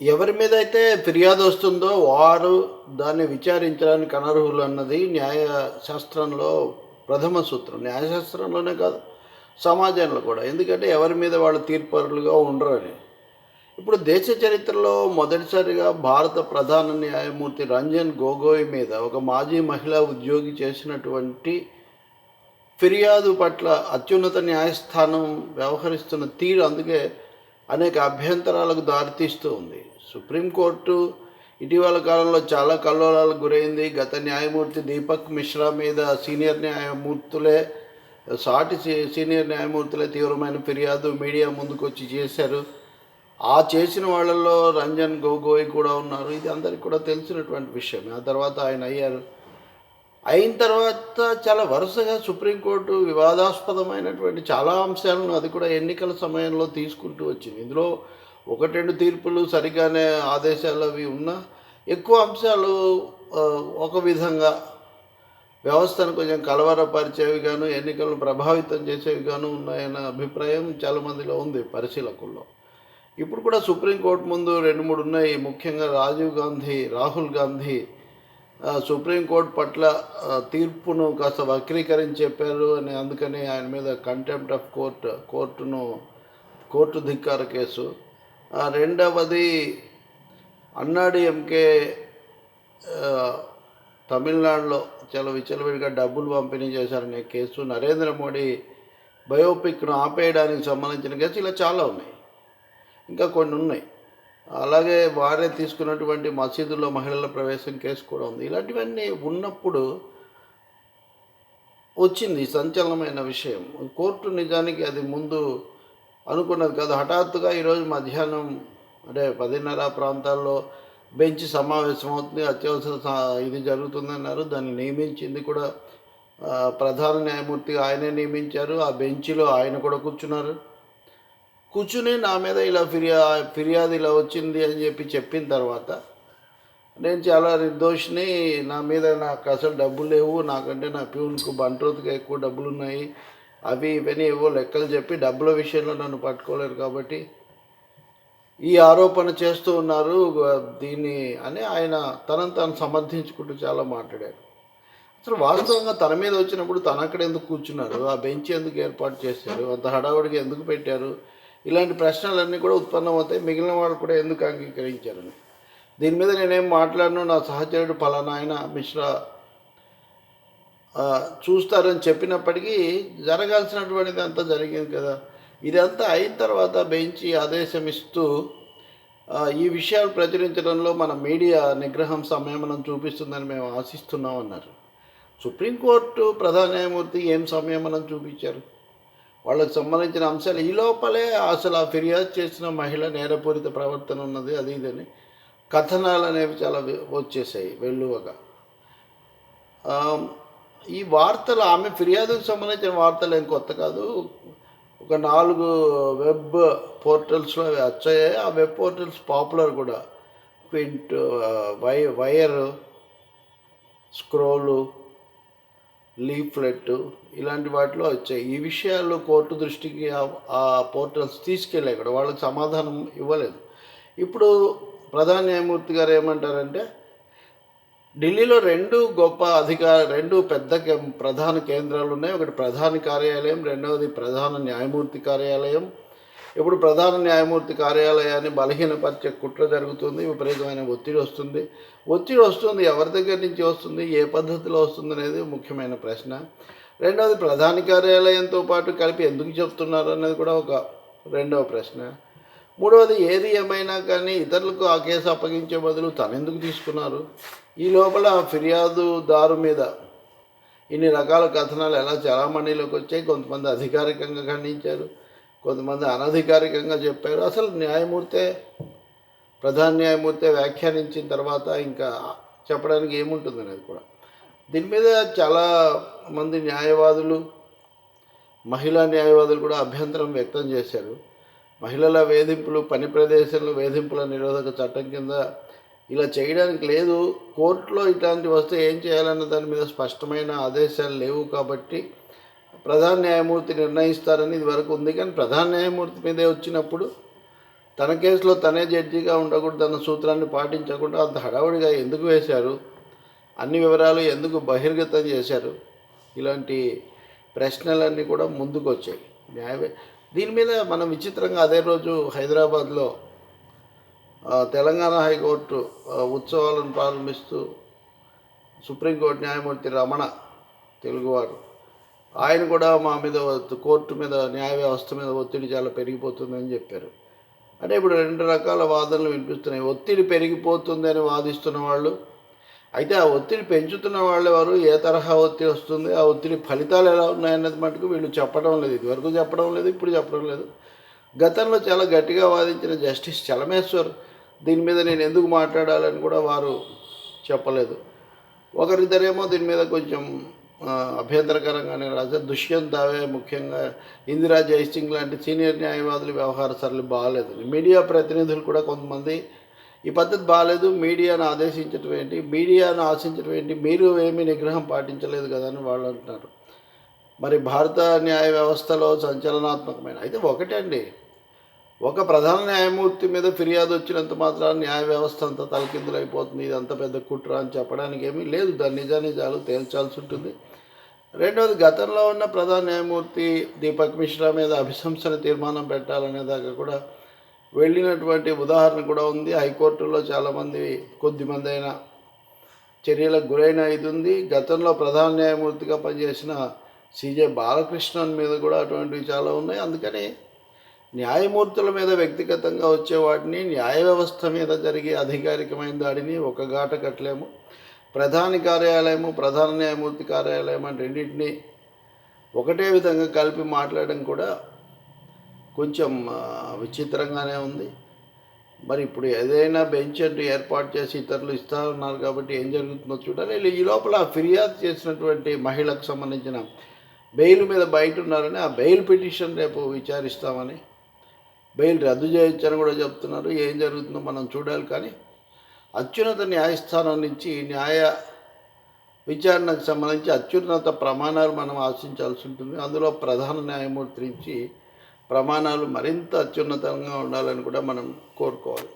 ఎవరి మీద అయితే ఫిర్యాదు వస్తుందో వారు దాన్ని విచారించడానికి అనర్హులు అన్నది న్యాయ శాస్త్రంలో ప్రథమ సూత్రం. న్యాయశాస్త్రంలోనే కాదు సమాజంలో కూడా. ఎందుకంటే ఎవరి మీద వాళ్ళు తీర్పరులుగా ఉండరని ఇప్పుడు దేశ చరిత్రలో మొదటిసారిగా భారత ప్రధాన న్యాయమూర్తి రంజన్ గొగోయ్ మీద ఒక మాజీ మహిళా ఉద్యోగి చేసినటువంటి ఫిర్యాదు పట్ల అత్యున్నత న్యాయస్థానం వ్యవహరిస్తున్న తీరు అందుకే అనేక అభ్యంతరాలకు దారితీస్తూ ఉంది. సుప్రీంకోర్టు ఇటీవల కాలంలో చాలా కల్లోలాలకు గురైంది. గత న్యాయమూర్తి దీపక్ మిశ్రా మీద సీనియర్ న్యాయమూర్తులే సాటి సీ- సీనియర్ న్యాయమూర్తులే తీవ్రమైన ఫిర్యాదు మీడియా ముందుకు వచ్చి చేశారు. ఆ చేసిన వాళ్ళల్లో రంజన్ గొగోయ్ కూడా ఉన్నారు. ఇది అందరికి కూడా తెలిసినటువంటి విషయం ఆ తర్వాత ఆయన అయ్యారు. అయిన తర్వాత చాలా వరుసగా సుప్రీంకోర్టు వివాదాస్పదమైనటువంటి చాలా అంశాలను అది కూడా ఎన్నికల సమయంలో తీసుకుంటూ వచ్చింది. ఇందులో ఒకటి రెండు తీర్పులు సరిగానే ఆదేశాలు అవి ఉన్నా ఎక్కువ అంశాలు ఒక విధంగా వ్యవస్థను కొంచెం కలవరపరిచేవి గాను ఎన్నికలను ప్రభావితం చేసేవి గాను ఉన్నాయన్న అభిప్రాయం చాలామందిలో ఉంది పరిశీలకుల్లో. ఇప్పుడు కూడా సుప్రీంకోర్టు ముందు రెండు మూడు ఉన్నాయి. ముఖ్యంగా రాజీవ్ గాంధీ రాహుల్ గాంధీ సుప్రీంకోర్టు పట్ల తీర్పును కాస్త వక్రీకరించి చెప్పారు అని అందుకని ఆయన మీద కంటెంప్ట్ ఆఫ్ కోర్ట్ కోర్టును కోర్టు ధిక్కార కేసు. ఆ, రెండవది అన్నాడీఎంకే తమిళనాడులో చాలా విచ్చలవిడిగా డబ్బులు పంపిణీ చేశారనే కేసు. నరేంద్ర మోడీ బయోపిక్ను ఆపేయడానికి సంబంధించిన కేసు ఇలా చాలా ఉన్నాయి. ఇంకా కొన్ని ఉన్నాయి. అలాగే వారే తీసుకున్నటువంటి మసీదుల్లో మహిళల ప్రవేశం కేసు కూడా ఉంది. ఇలాంటివన్నీ ఉన్నప్పుడు వచ్చింది సంచలనమైన విషయం. కోర్టు నిజానికి అది ముందు అనుకున్నది కాదు. హఠాత్తుగా ఈరోజు మధ్యాహ్నం అంటే పదిన్నర ప్రాంతాల్లో బెంచ్ సమావేశం అవుతుంది. అత్యవసర ఇది జరుగుతుందన్నారు. దాన్ని నియమించింది కూడా ప్రధాన న్యాయమూర్తిగా ఆయనే నియమించారు. ఆ బెంచ్లో ఆయన కూడా కూర్చున్నారు. కూర్చుని నా మీద ఇలా ఫిర్యా ఫిర్యాదు ఇలా వచ్చింది అని చెప్పి చెప్పిన తర్వాత నేను చాలా నిర్దోషిని. నా మీద నాకు అసలు డబ్బులు లేవు. నాకంటే నా ప్యూన్కు బంట్రోత్కి ఎక్కువ డబ్బులు ఉన్నాయి అవి ఇవన్నీ ఏవో లెక్కలు చెప్పి డబ్బుల విషయంలో నన్ను పట్టుకోలేరు కాబట్టి ఈ ఆరోపణ చేస్తూ ఉన్నారు. దీన్ని అని ఆయన తనను తాను సమర్థించుకుంటూ చాలా మాట్లాడారు. అసలు వాస్తవంగా తన మీద వచ్చినప్పుడు తన అక్కడ ఎందుకు కూర్చున్నారు? ఆ బెంచ్ ఎందుకు ఏర్పాటు చేశారు? అంత హడావుడికి ఎందుకు పెట్టారు? ఇలాంటి ప్రశ్నలన్నీ కూడా ఉత్పన్నమవుతాయి. మిగిలిన వాళ్ళు కూడా ఎందుకు అంగీకరించారని. దీని మీద నేనేం మాట్లాడను. నా సహచరుడు పలానా ఆయన మిశ్రా చూస్తారని చెప్పినప్పటికీ జరగాల్సినటువంటిది అంతా జరిగింది కదా. ఇదంతా అయిన తర్వాత బెంచి ఆదేశం ఇస్తూ ఈ విషయాలు ప్రచురించడంలో మన మీడియా నిగ్రహం సంయమనం చూపిస్తుందని మేము ఆశిస్తున్నాం అన్నారు సుప్రీంకోర్టు ప్రధాన న్యాయమూర్తి ఏం సంయమనం చూపించారు? వాళ్ళకి సంబంధించిన అంశాలు. ఈ లోపలే అసలు ఆ ఫిర్యాదు చేసిన మహిళ నేరపూరిత ప్రవర్తన ఉన్నది అది ఇదని కథనాలు అనేవి చాలా వచ్చేసాయి వెల్లువగా ఈ వార్తలు ఆమె ఫిర్యాదుకు సంబంధించిన వార్తలు ఏం కొత్త కాదు. ఒక నాలుగు వెబ్ పోర్టల్స్లో అవి వచ్చాయి. ఆ వెబ్ పోర్టల్స్ పాపులర్ కూడా. క్వింట్ వై వైర్ స్క్రోలు లీఫ్లెట్ ఇలాంటి వాటిలో వచ్చాయి. ఈ విషయాలు కోర్టు దృష్టికి ఆ- పోర్టల్స్ తీసుకెళ్ళాయి కూడా. వాళ్ళకి సమాధానం ఇవ్వలేదు. ఇప్పుడు ప్రధాన న్యాయమూర్తి గారు ఏమంటారంటే ఢిల్లీలో రెండు గొప్ప అధికార రెండు పెద్ద ప్రధాన కేంద్రాలు ఉన్నాయి. ఒకటి ప్రధాన కార్యాలయం రెండవది ప్రధాన న్యాయమూర్తి కార్యాలయం. ఇప్పుడు ప్రధాన న్యాయమూర్తి కార్యాలయాన్ని బలహీనపరిచే కుట్ర జరుగుతుంది విపరీతమైన ఒత్తిడి వస్తుంది. ఒత్తిడి వస్తుంది ఎవరి దగ్గర నుంచి వస్తుంది ఏ పద్ధతిలో వస్తుంది అనేది ముఖ్యమైన ప్రశ్న. రెండవది ప్రధాన కార్యాలయంతో పాటు కలిపి ఎందుకు చెప్తున్నారు అనేది కూడా ఒక రెండవ ప్రశ్న. మూడవది ఏది ఏమైనా కానీ ఇతరులకు ఆ కేసు అప్పగించే బదులు తనెందుకు ఎందుకు తీసుకున్నారు? ఈ లోపల ఫిర్యాదుదారు మీద ఇన్ని రకాల కథనాలు ఎలా చలామణిలోకి వచ్చాయి కొంతమంది అధికారికంగా ఖండించారు. కొంతమంది అనధికారికంగా చెప్పారు. అసలు న్యాయమూర్తే ప్రధాన న్యాయమూర్తి వ్యాఖ్యానించిన తర్వాత ఇంకా చెప్పడానికి ఏముంటుంది అనేది కూడా. దీని మీద చాలా మంది న్యాయవాదులు మహిళా న్యాయవాదులు కూడా అభ్యంతరం వ్యక్తం చేశారు. మహిళల వేధింపులు పని ప్రదేశంలో వేధింపుల నిరోధక చట్టం కింద ఇలా చేయడానికి లేదు. కోర్టులో ఇట్లాంటివి వస్తే ఏం చేయాలన్న దాని మీద స్పష్టమైన ఆదేశాలు లేవు కాబట్టి ప్రధాన న్యాయమూర్తి నిర్ణయిస్తారని ఇది వరకు ఉంది కానీ ప్రధాన న్యాయమూర్తి మీదే వచ్చినప్పుడు తన కేసులో తనే జడ్జిగా ఉండకూడదు అన్న సూత్రాన్ని పాటించకుండా అంత హడావుడిగా ఎందుకు వేశారు? అన్ని వివరాలు ఎందుకు బహిర్గతం చేశారు? ఇలాంటి ప్రశ్నలన్నీ కూడా ముందుకు వచ్చాయి న్యాయ దీని మీద మనం విచిత్రంగా అదే రోజు హైదరాబాద్లో తెలంగాణ హైకోర్టు ఉత్సవాలను ప్రారంభిస్తూ సుప్రీంకోర్టు న్యాయమూర్తి రమణ తెలుగువారు ఆయన కూడా మా మీద కోర్టు మీద న్యాయ వ్యవస్థ మీద ఒత్తిడి చాలా పెరిగిపోతుందని చెప్పారు. అంటే ఇప్పుడు రెండు రకాల వాదనలు వినిపిస్తున్నాయి. ఒత్తిడి పెరిగిపోతుందని వాదిస్తున్న వాళ్ళు అయితే ఆ ఒత్తిడి పెంచుతున్న వాళ్ళు ఎవరు? ఏ తరహా ఒత్తిడి వస్తుంది? ఆ ఒత్తిడి ఫలితాలు ఎలా ఉన్నాయన్నది మటుకు వీళ్ళు చెప్పడం లేదు. ఇదివరకు చెప్పడం లేదు ఇప్పుడు చెప్పడం లేదు. గతంలో చాలా గట్టిగా వాదించిన జస్టిస్ చలమేశ్వర్ దీని మీద నేను ఎందుకు మాట్లాడాలని కూడా వారు చెప్పలేదు. ఒకరిద్దరేమో దీని మీద కొంచెం అభ్యంతరకరంగానే రాశారు. దుష్యంత్ దావే ముఖ్యంగా ఇందిరా జయసింగ్ లాంటి సీనియర్ న్యాయవాదుల వ్యవహార సరళి బాగాలేదు. మీడియా ప్రతినిధులు కూడా కొంతమంది ఈ పద్ధతి బాగాలేదు. మీడియాను ఆదేశించటం ఏంటి? మీడియాను ఆశించడం ఏంటి? మీరు ఏమీ నిగ్రహం పాటించలేదు కదా అని వాళ్ళు అంటున్నారు. మరి భారత న్యాయ వ్యవస్థలో సంచలనాత్మకమైన అయితే ఒకటే అండి ఒక ప్రధాన న్యాయమూర్తి మీద ఫిర్యాదు వచ్చినంత మాత్రాన న్యాయ వ్యవస్థ అంతా తలకిందులైపోతుంది. ఇది అంత పెద్ద కుట్ర అని చెప్పడానికి ఏమీ లేదు. దాని నిజానిజాలు తేల్చాల్సి ఉంటుంది. రెండవది గతంలో ఉన్న ప్రధాన న్యాయమూర్తి దీపక్ మిశ్రా మీద అభిశంసన తీర్మానం పెట్టాలనే దాకా కూడా వెళ్ళినటువంటి ఉదాహరణ కూడా ఉంది. హైకోర్టులో చాలామంది కొద్దిమంది అయిన చర్యలకు గురైన ఇది ఉంది. గతంలో ప్రధాన న్యాయమూర్తిగా పనిచేసిన సిజే బాలకృష్ణన్ మీద కూడా అటువంటివి చాలా ఉన్నాయి. అందుకని న్యాయమూర్తుల మీద వ్యక్తిగతంగా వచ్చే వాటిని న్యాయ వ్యవస్థ మీద జరిగే అధికారికమైన దాడిని ఒక గాట కట్టలేము. ప్రధాని కార్యాలయము ప్రధాన న్యాయమూర్తి కార్యాలయం అంటే రెండింటినీ ఒకటే విధంగా కలిపి మాట్లాడడం కూడా కొంచెం విచిత్రంగానే ఉంది. మరి ఇప్పుడు ఏదైనా బెంచ్ అంటూ ఏర్పాటు చేసి ఇతరులు ఇస్తా ఉన్నారు కాబట్టి ఏం జరుగుతుందో చూడాలి. ఈ లోపల ఫిర్యాదు చేసినటువంటి మహిళకు సంబంధించిన బెయిల్ మీద బయట ఉన్నారని ఆ బెయిల్ పిటిషన్ రేపు విచారిస్తామని బెయిల్ రద్దు చేయొచ్చని కూడా చెప్తున్నారు. ఏం జరుగుతుందో మనం చూడాలి కానీ అత్యున్నత న్యాయస్థానం నుంచి న్యాయ విచారణకు సంబంధించి అత్యున్నత ప్రమాణాలు మనం ఆశించాల్సి ఉంటుంది. అందులో ప్రధాన న్యాయమూర్తి నుంచి ప్రమాణాలు మరింత అత్యున్నతంగా ఉండాలని కూడా మనం కోరుకోవాలి.